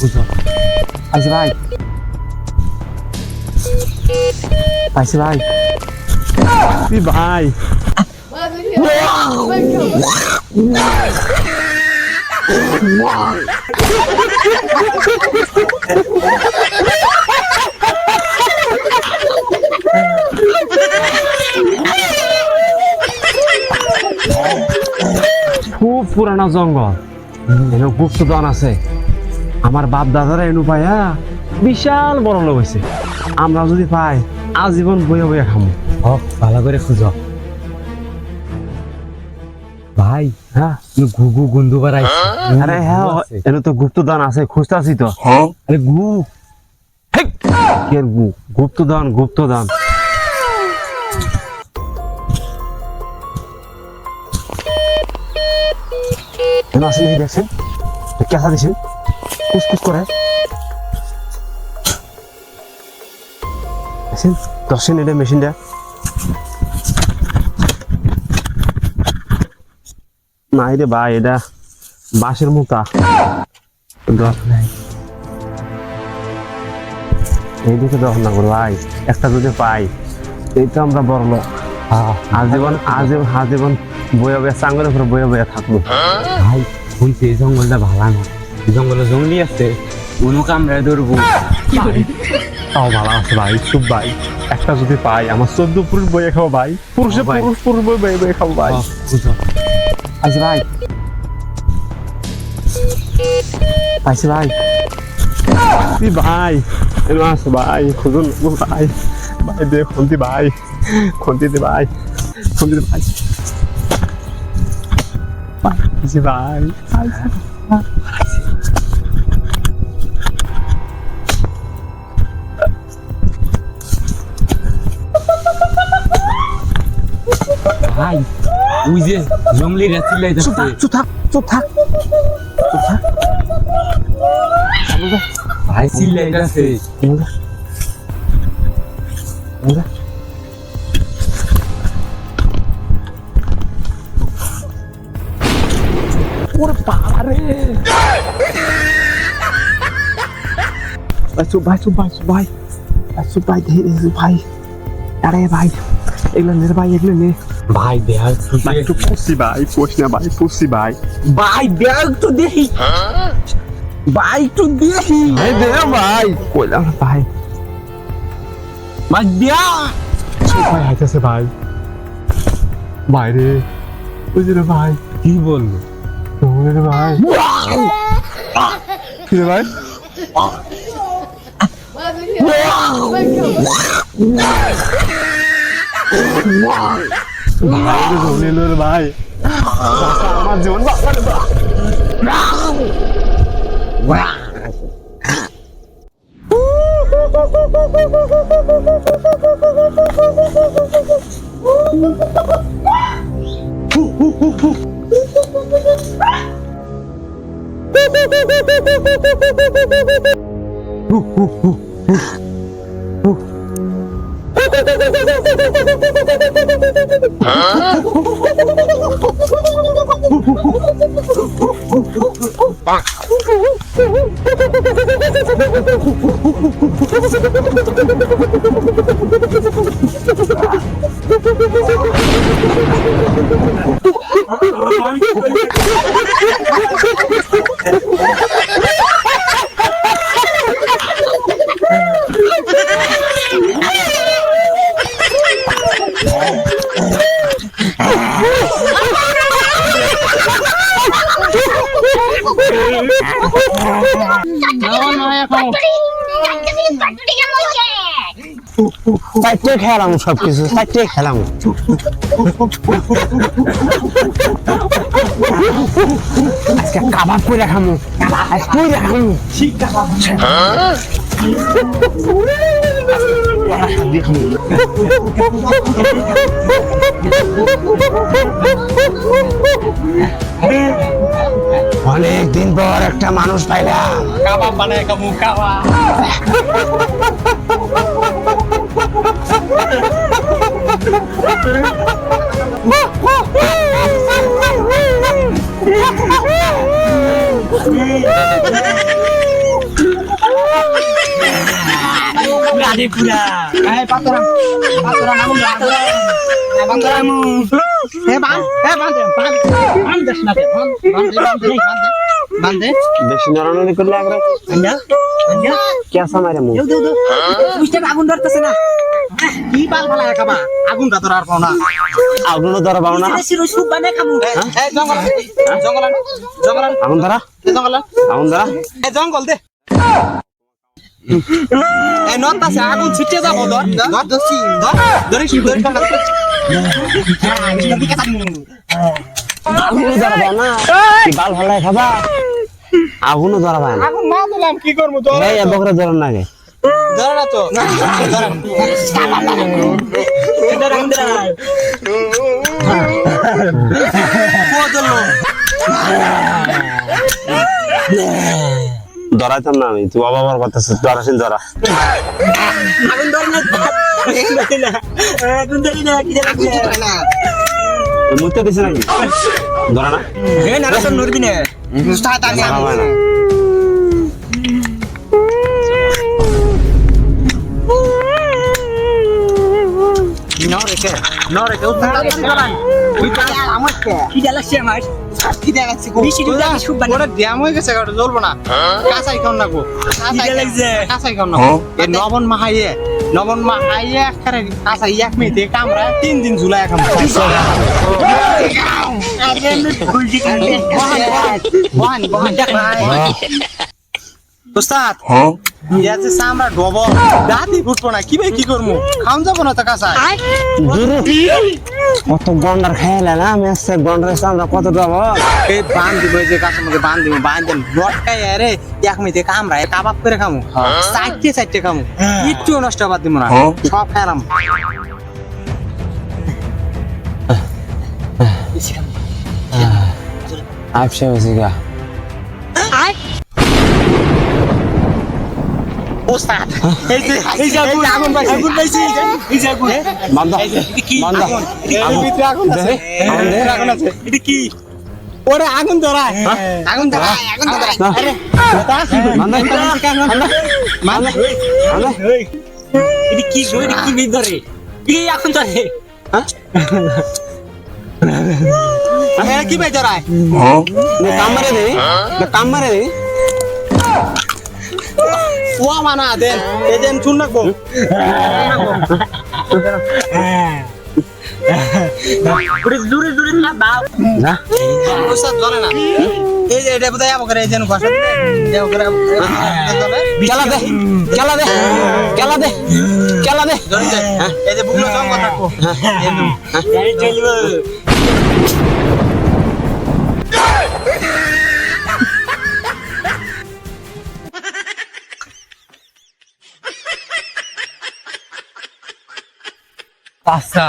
খুঁজো আইসি ভাই আইসি ভাই ই ভাই খুব পুরানো জঙ্গল এনে গুপ্তধন আছে আমার বাপ দাদারা এনু পাইয়া বিশাল বড় লোক হয়েছে আমরা যদি পাই আজীবন বইয়া বইয়া খামো। হ ভালো করে খুঁজো। ভাই হ্যাঁ? গু গু গুন্দু বাড়াই। আরে হ্যাঁ এনে তো গুপ্তধন আছে খুঁজতাছি তো। আরে গু গু গুপ্তধন গুপ্তধন। এনে আসলে দেখছেন কেসা দিছেন? কুসকুস করে। দর্শন এটা মেশিনটা। রে ভাই এটা বাঁশের মোতা নাই। এইদিকে দর না করো ভাই একটা যদি পাই এই তো আমরা বড় লোক। আজীবন আজীবন আজীবন বয়ে বয়ে চাঙ্গলের উপরে বয়ে বয়ে থাকব। ভাই শুনছি এই জঙ্গলটা ভালো না। জঙ্গলে জঙ্গলি আছে উনু কামড়ায় ধরবো। তাও ভালো আছে ভাই খুব ভাই। একটা যদি পাই আমার চোদ্দ পুরুষ বয়ে খাব ভাই। পুরুষে ভাই। পুরুষ পুরুষ বয়ে বয়ে বয়ে খাব ভাই। হ, ভাই। আইসি ভাই। ভাই এলো আছে ভাই খুঁজুন ভাই। ভাই দে খন্তি ভাই খন্তি দে ভাই খন্তি দে ভাই। ভাই, আইসি ভাই। ভাই ওই যে জঙ্গলি রাত্রি চুপ থাক চুপ থাক চুপ থাক। চুপ থাক। ভাই Mira. Mira. ওরে বাবা রে। ভাই চুপ ভাই চুপ ভাই চুপ ভাই। চুপ ভাই ধীরে ভাই। আরে ভাই এগুলো নে ভাই এগুলো নে। ভাই দেয়া ভাই একটু পুষি ভাই পুষ না ভাই পুষি ভাই ভাই দেয়া একটু দেখি ভাই একটু দেখি ভাই দে ভাই কইলাম ভাই ভাই দেয়া ভাই হাইতেছে ভাই ভাই রে বুঝলি রে ভাই কি বলল বুঝলি রে ভাই কি রে ভাই ভাই রে জমিল রে ভাই বাঁচা আমার জীবন বাঁচা রে ভাই। চারটে খেলাম সব কিছু চারটে খেলাম। আজকে কাবাব করে খামু আজকে করে খামু ঠিক অনেক দিন পর একটা মানুষ পাইলাম কাবাব বানায় কামু কাবা রে পুরা এই পাতরাম পাতরাম আমু পাতরাম এ বান এ বান বেশি নড়ানড়ি করলে একবার কেসা মারে মুখ দেও দেও দেও বুঝতে আগুন ধরতেছে না কি বাল ভালা খাবা আগুন ধর আর পাও না আগুনও ধরা পাও না শিরো সুপ বানাই খামু এই জঙ্গল জঙ্গল জঙ্গল আগুন ধরা জঙ্গল আগুন ধরা এ জঙ্গল দে এ নতা সে আগুন ছিটে যাব ধর ধর ধর ধরে কি ধরে আগুনও ধরা পাও না বাল ভালাই খাবা আগুনও ধরা পায় না আগুন মা দিলাম কি করব এই বকরে ধরন না গে ধর না তো ধর ধর ধরাইতাম না আমি তুই অবাবার করতেছিস ধরাসিন ধরা আগুন ধর। না আগুন ধরি না কি না। মুতে দিছে নাকি? ধরা না। এ না তো নরবি না স্টার্ট আমি না না। গো কি লাগছে কাঁচাই খাও না এই নবন মাহাইয়ে নবন মাহাইয়ে কাঁচাই এক মিনিটে কামড়া তিন দিন ঝুলাই খাম আরে ইয়া যে সামরা ডবল। দাঁতি ফুটবো না কি ভাই কি করব খাওন যাব না তো কাঁচাই দূরে কত গন্ডার খাইলে না আসছে গন্ডার আমরা কত দেবো এই বান দিব যে গাছের মধ্যে বান দিব বান দেন। লটকাই আরে এক মিনিটে কামড়া কাবাব করে খামু। চারটে চারটে খামু। কিচ্ছু নষ্ট বাদ দিব না। সব খাইলাম আইপসে হয়েছে গা উস্তাদ এই যে এই যে আগুন আগুন পাইছি। আগুন পাইছি এই যে আগুন। বান্দা কি বান্দা আগুন? ভিতরে আগুন আছে। আগুন আগুন আছে। এটা কি? ওরে আগুন ধরায় আগুন ধরায় আগুন ধরায় আরে বান্দা বান্দা মানে বান্দা এটা কি গো এটা কি ভিতরে? কি এখন ধরে। এ কি ভাই ধরায় নে কাম মারে দে। নে দে। ওয়া মানা দেন। এই দেন শুন রাখব। দূরে দূরে না বাপ না। উস্তাদ ধরে না। এই যে এটা বোধহয় আবো করে এই যেন কষ্ট যাও করে খেলা দে খেলা দে খেলা দে খেলা দে। এই যে বুকলো সঙ্গ থাকব। গাড়ি চলবো বাচ্চা।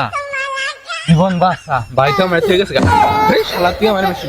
জীবন বাচ্চা। ভাই তো আমার থেকে গেছে শালা তুই আমার বেশি